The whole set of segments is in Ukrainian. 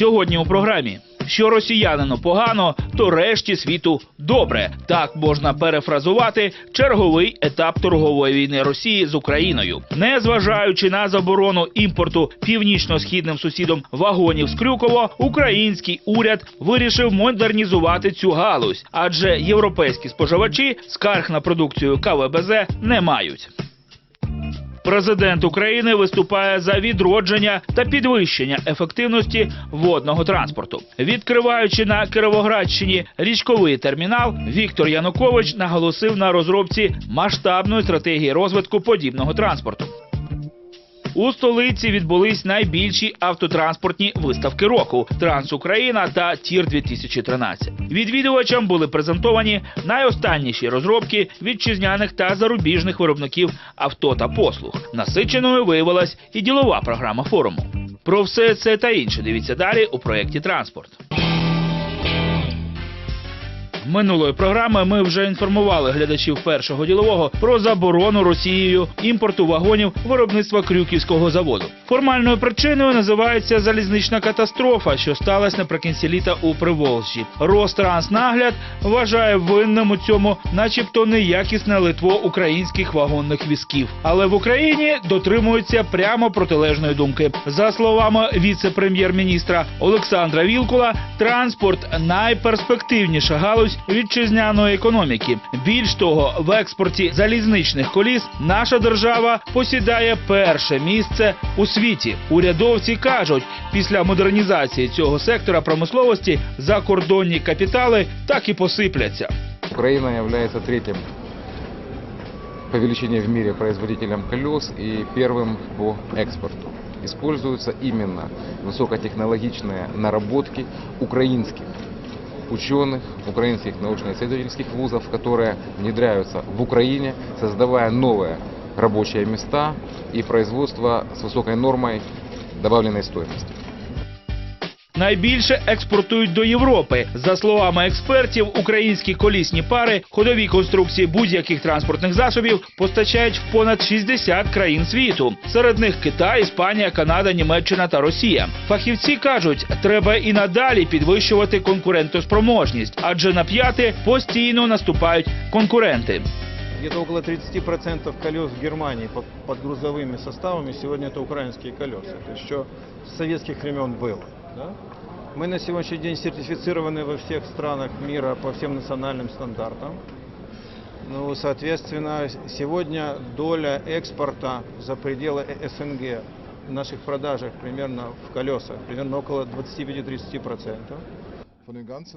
Сьогодні у програмі. Що росіянину погано, то решті світу добре. Так можна перефразувати черговий етап торгової війни Росії з Україною, незважаючи на заборону імпорту північно-східним сусідом вагонів з Крюково, український уряд вирішив модернізувати цю галузь, адже європейські споживачі скарг на продукцію КВБЗ не мають. Президент України виступає за відродження та підвищення ефективності водного транспорту. Відкриваючи на Кировоградщині річковий термінал, Віктор Янукович наголосив на розробці масштабної стратегії розвитку подібного транспорту. У столиці відбулись найбільші автотранспортні виставки року Трансукраїна та Тір 2013 Відвідувачам були презентовані найостанніші розробки вітчизняних та зарубіжних виробників авто та послуг. Насиченою виявилась і ділова програма форуму. Про все це та інше дивіться далі у проєкті Транспорт. Минулої програми ми вже інформували глядачів першого ділового про заборону Росією імпорту вагонів виробництва Крюківського заводу. Формальною причиною називається залізнична катастрофа, що сталася наприкінці літа у Приволжі. Ространснагляд вважає винним у цьому, начебто, неякісне литво українських вагонних візків. Але в Україні дотримуються прямо протилежної думки. За словами віце-прем'єр-міністра Олександра Вілкула, транспорт найперспективніша галузь вітчизняної економіки. Більш того, в експорті залізничних коліс наша держава посідає перше місце у світі. Урядовці кажуть, після модернізації цього сектора промисловості закордонні капітали так і посипляться. Украина является третьим по величине в мире производителем колес и первым по экспорту. Используются именно высокотехнологичные наработки украинских ученых, украинских научно-исследовательских вузов, которые внедряются в Украине, создавая новые рабочие места и производство с высокой нормой добавленной стоимости. Найбільше експортують до Європи. За словами експертів, українські колісні пари, ходові конструкції будь-яких транспортних засобів постачають в понад 60 країн світу. Серед них Китай, Іспанія, Канада, Німеччина та Росія. Фахівці кажуть, треба і надалі підвищувати конкурентоспроможність, адже на п'яти постійно наступають конкуренти. Где-то около 30% колес в Германии под, под грузовыми составами сегодня это украинские колеса. Это еще с советских времен было. да? Мы на сегодняшний день сертифицированы во всех странах мира по всем национальным стандартам. Ну, соответственно, сегодня доля экспорта за пределы э- СНГ в наших продажах примерно в колесах, примерно около 25-30%.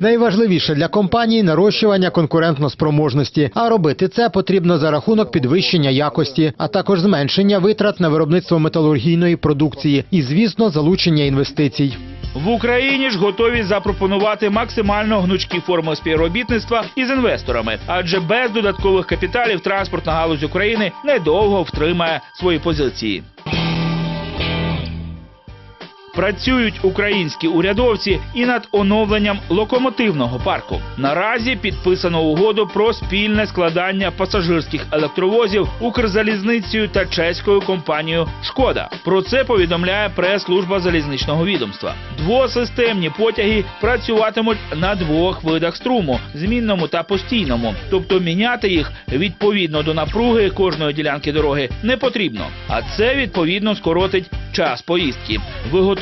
Найважливіше для компанії нарощування конкурентноспроможності, а робити це потрібно за рахунок підвищення якості, а також зменшення витрат на виробництво металургійної продукції і, звісно, залучення інвестицій. В Україні ж готові запропонувати максимально гнучкі форми співробітництва із інвесторами, адже без додаткових капіталів транспортна галузь України недовго втримає свої позиції. Працюють українські урядовці і над оновленням локомотивного парку. Наразі підписано угоду про спільне складання пасажирських електровозів Укрзалізницею та чеською компанією Шкода. Про це повідомляє прес-служба залізничного відомства. Двосистемні потяги працюватимуть на двох видах струму змінному та постійному, тобто міняти їх відповідно до напруги кожної ділянки дороги не потрібно. А це відповідно скоротить час поїздки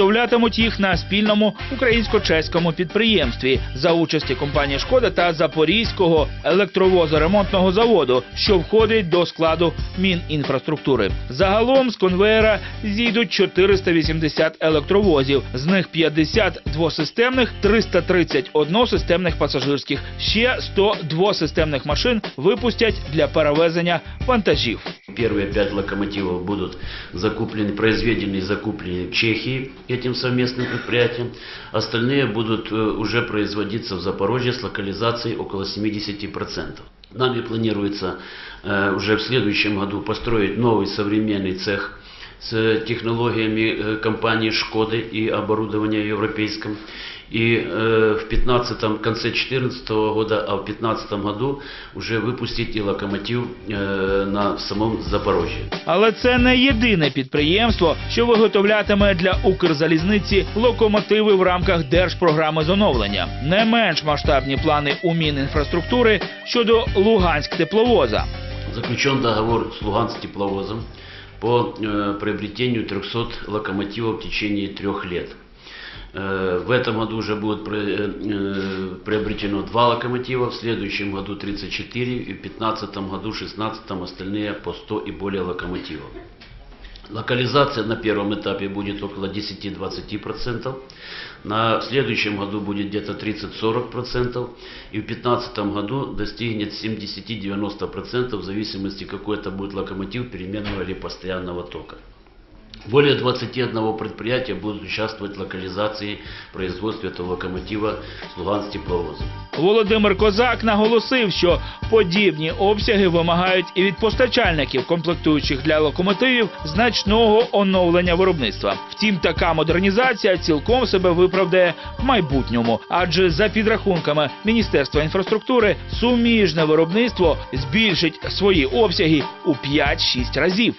Виготовлятимуть їх на спільному українсько-чеському підприємстві за участі компанії Шкода та Запорізького електровозоремонтного заводу, що входить до складу Мінінфраструктури. Загалом з конвеєра зійдуть 480 електровозів, з них 50 двосистемних, 330 односистемних пасажирських. Ще 100 двосистемних машин випустять для перевезення вантажів. Первые пять локомотивов будут закуплены, произведены и закуплены в Чехии Этим совместным предприятием. Остальные будут э, уже производиться в Запорожье с локализацией около 70%. Нами планируется э, уже в следующем году построить новый современный цех с технологиями э, компании Шкоды и оборудования европейским. И э, в 15 в конце 2014 года, а в 2015 году уже выпустить и локомотив э, на самом Запорожье. Але це не єдине підприємство, що виготовлятиме для Укрзалізниці локомотиви в рамках держпрограми з оновлення. Не менш масштабні плани у Мінінфраструктури щодо Луганськ тепловоза. Заключен договор с Луганск тепловозом по э, приобретению 300 локомотивов в течение трех лет. Э, В этом году уже будет пре- э, приобретено два локомотива, в следующем году 34 и в 2015 году 16 остальные по 100 и более локомотивов. Локализация на первом этапе будет около 10-20%, на следующем году будет где-то 30-40%, и в 2015 году достигнет 70-90% в зависимости какой это будет локомотив переменного или постоянного тока. Более 21 предприятия будут участвовать в локализации производства этого локомотива с Луганск. Володимир Козак наголосив, що подібні обсяги вимагають і від постачальників комплектуючих для локомотивів значного оновлення виробництва. Втім, така модернізація цілком себе виправдає в майбутньому, адже за підрахунками Міністерства інфраструктури суміжне виробництво збільшить свої обсяги у 5-6 разів.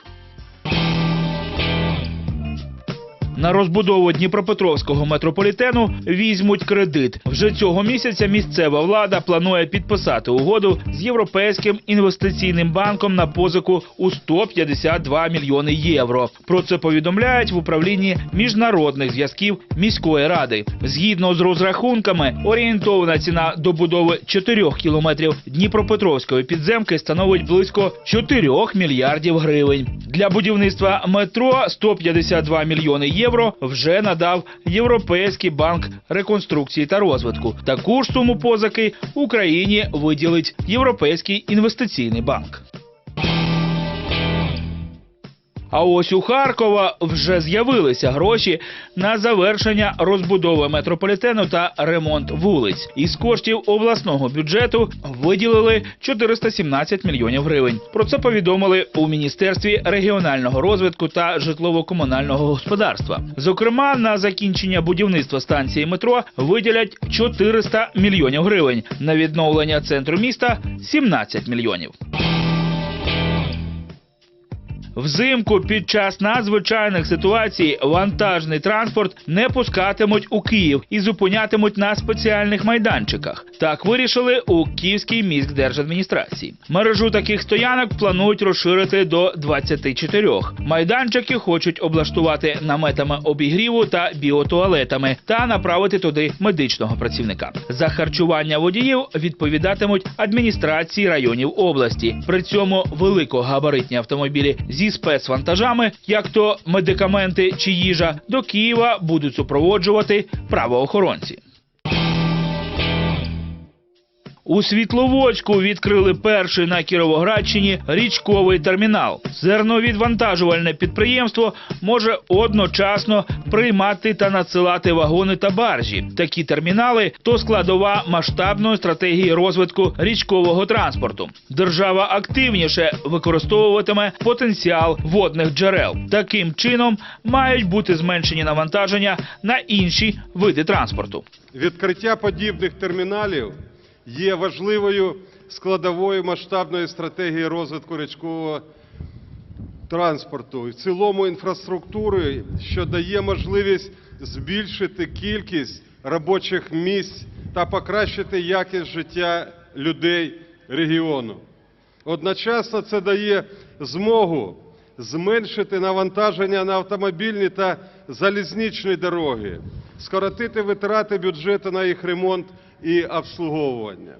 На розбудову Дніпропетровського метрополітену візьмуть кредит. Вже цього місяця місцева влада планує підписати угоду з Європейським інвестиційним банком на позику у 152 мільйони євро. Про це повідомляють в управлінні міжнародних зв'язків міської ради. Згідно з розрахунками, орієнтовна ціна добудови 4 кілометрів Дніпропетровської підземки становить близько 4 мільярдів гривень. Для будівництва метро 152 мільйони євро вже надав Європейський банк реконструкції та розвитку. Таку ж суму позики Україні виділить Європейський інвестиційний банк. А ось у Харкова вже з'явилися гроші на завершення розбудови метрополітену та ремонт вулиць. Із коштів обласного бюджету виділили 417 мільйонів гривень. Про це повідомили у міністерстві регіонального розвитку та житлово-комунального господарства. Зокрема, на закінчення будівництва станції метро виділять 400 мільйонів гривень. На відновлення центру міста 17 мільйонів. Взимку під час надзвичайних ситуацій вантажний транспорт не пускатимуть у Київ і зупинятимуть на спеціальних майданчиках. Так вирішили у Київській міськдержадміністрації. Мережу таких стоянок планують розширити до 24. Майданчики хочуть облаштувати наметами обігріву та біотуалетами та направити туди медичного працівника. За харчування водіїв відповідатимуть адміністрації районів області. При цьому великогабаритні автомобілі зі спецвантажами, як то медикаменти чи їжа, до Києва будуть супроводжувати правоохоронці. У Світловодську відкрили перший на Кіровоградщині річковий термінал. Зерновідвантажувальне підприємство може одночасно приймати та надсилати вагони та баржі. Такі термінали то складова масштабної стратегії розвитку річкового транспорту. Держава активніше використовуватиме потенціал водних джерел. Таким чином мають бути зменшені навантаження на інші види транспорту. Відкриття подібних терміналів є важливою складовою масштабної стратегії розвитку річкового транспорту і в цілому інфраструктури, що дає можливість збільшити кількість робочих місць та покращити якість життя людей регіону. Одночасно це дає змогу зменшити навантаження на автомобільні та залізничні дороги, скоротити витрати бюджету на їх ремонт і обслуговування.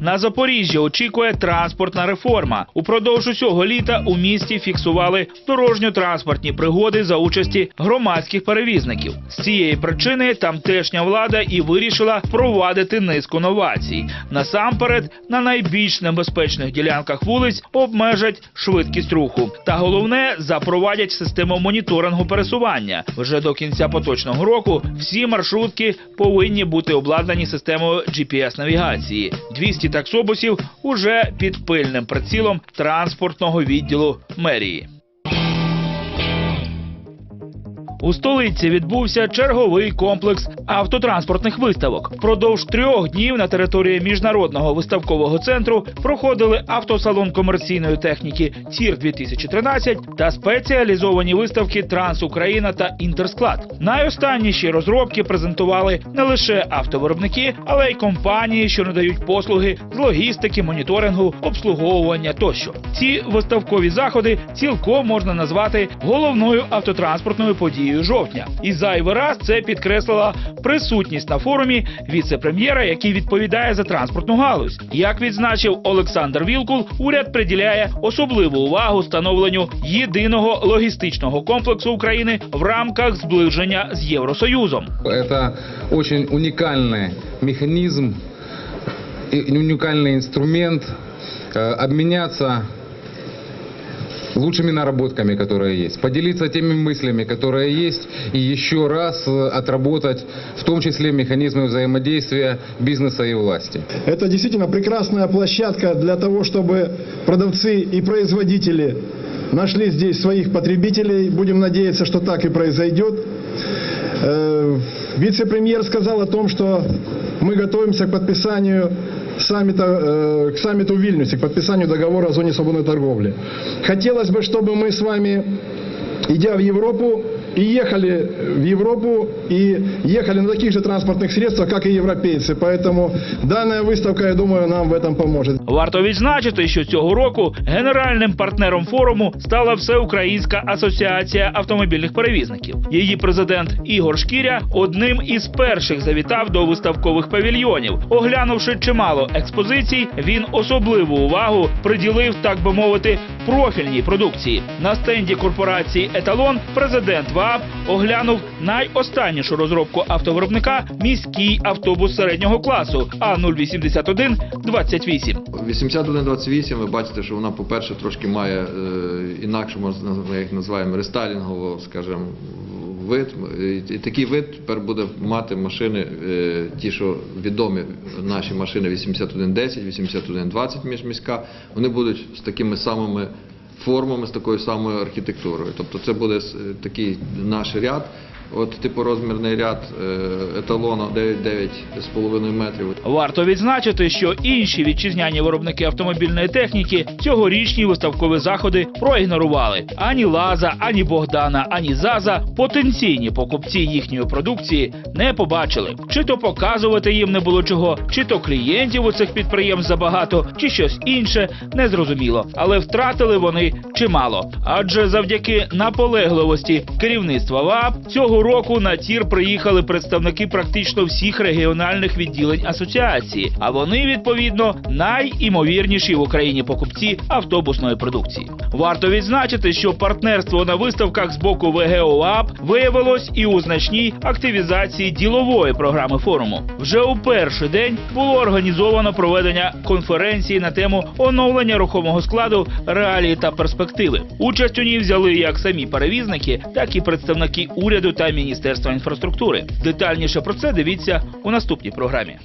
На Запоріжжя очікує транспортна реформа. Упродовж усього літа у місті фіксували дорожньо-транспортні пригоди за участі громадських перевізників. З цієї причини тамтешня влада і вирішила впровадити низку новацій. Насамперед, на найбільш небезпечних ділянках вулиць обмежать швидкість руху. Та головне запровадять систему моніторингу пересування. Вже до кінця поточного року всі маршрутки повинні бути обладнані системою GPS-навігації. 200 таксобусів уже під пильним прицілом транспортного відділу мерії. У столиці відбувся черговий комплекс автотранспортних виставок. Впродовж трьох днів на території міжнародного виставкового центру проходили автосалон комерційної техніки ТІР 2013 та спеціалізовані виставки Трансукраїна та Інтерсклад. Найостанніші розробки презентували не лише автовиробники, але й компанії, що надають послуги з логістики, моніторингу, обслуговування тощо. Ці виставкові заходи цілком можна назвати головною автотранспортною подією жовтня. І зайвий раз це підкреслила присутність на форумі віце-прем'єра, який відповідає за транспортну галузь. Як відзначив Олександр Вілкул, уряд приділяє особливу увагу становленню єдиного логістичного комплексу України в рамках зближення з Євросоюзом. Это очень уникальный механизм, и уникальный инструмент э, обменяться лучшими наработками, которые есть, поделиться теми мыслями, которые есть, и еще раз э, отработать в том числе механизмы взаимодействия бизнеса и власти. Это действительно прекрасная площадка для того, чтобы продавцы и производители нашли здесь своих потребителей. Будем надеяться, что так и произойдет. Э, Вице-премьер сказал о том, что мы готовимся к подписанию саммита, э, к саммиту в Вильнюсе, к подписанию договора о зоне свободной торговли. Хотелось бы, чтобы мы с вами, идя в Европу, и ехали в Европу, и ехали на таких же транспортных средствах, как и европейцы. Поэтому данная выставка, я думаю, нам в этом поможет. Варто відзначити, що цього року генеральним партнером форуму стала Всеукраїнська асоціація автомобільних перевізників. Її президент Ігор Шкіря одним із перших завітав до виставкових павільйонів. Оглянувши чимало експозицій, він особливу увагу приділив, так би мовити, профільній продукції. На стенді корпорації Еталон президент ВАП оглянув найостаннішу розробку автовиробника міський автобус середнього класу А 081 28 8128, ви бачите, що вона, по-перше, трошки має е, інакше, можна ми їх називаємо рестайлінгово, скажімо, вид. І і такий вид тепер буде мати машини, е, ті, що відомі наші машини 8110, 8120 міжміська, вони будуть з такими самими формами, з такою самою архітектурою. Тобто це буде такий наш ряд. От типу розмірний ряд е, еталону 9,9,5 метрів. Варто відзначити, що інші вітчизняні виробники автомобільної техніки цьогорічні виставкові заходи проігнорували. Ані Лаза, ані Богдана, ані Заза потенційні покупці їхньої продукції не побачили. Чи то показувати їм не було чого, чи то клієнтів у цих підприємств забагато, чи щось інше незрозуміло. Але втратили вони чимало. Адже завдяки наполегливості керівництва ВАП цього року на тір приїхали представники практично всіх регіональних відділень асоціації, а вони відповідно найімовірніші в Україні покупці автобусної продукції. Варто відзначити, що партнерство на виставках з боку ВГО ВАП виявилось і у значній активізації ділової програми форуму. Вже у перший день було організовано проведення конференції на тему оновлення рухомого складу, реалії та перспективи. Участь у ній взяли як самі перевізники, так і представники уряду та міністерства інфраструктури. Детальніше про це дивіться у наступній програмі.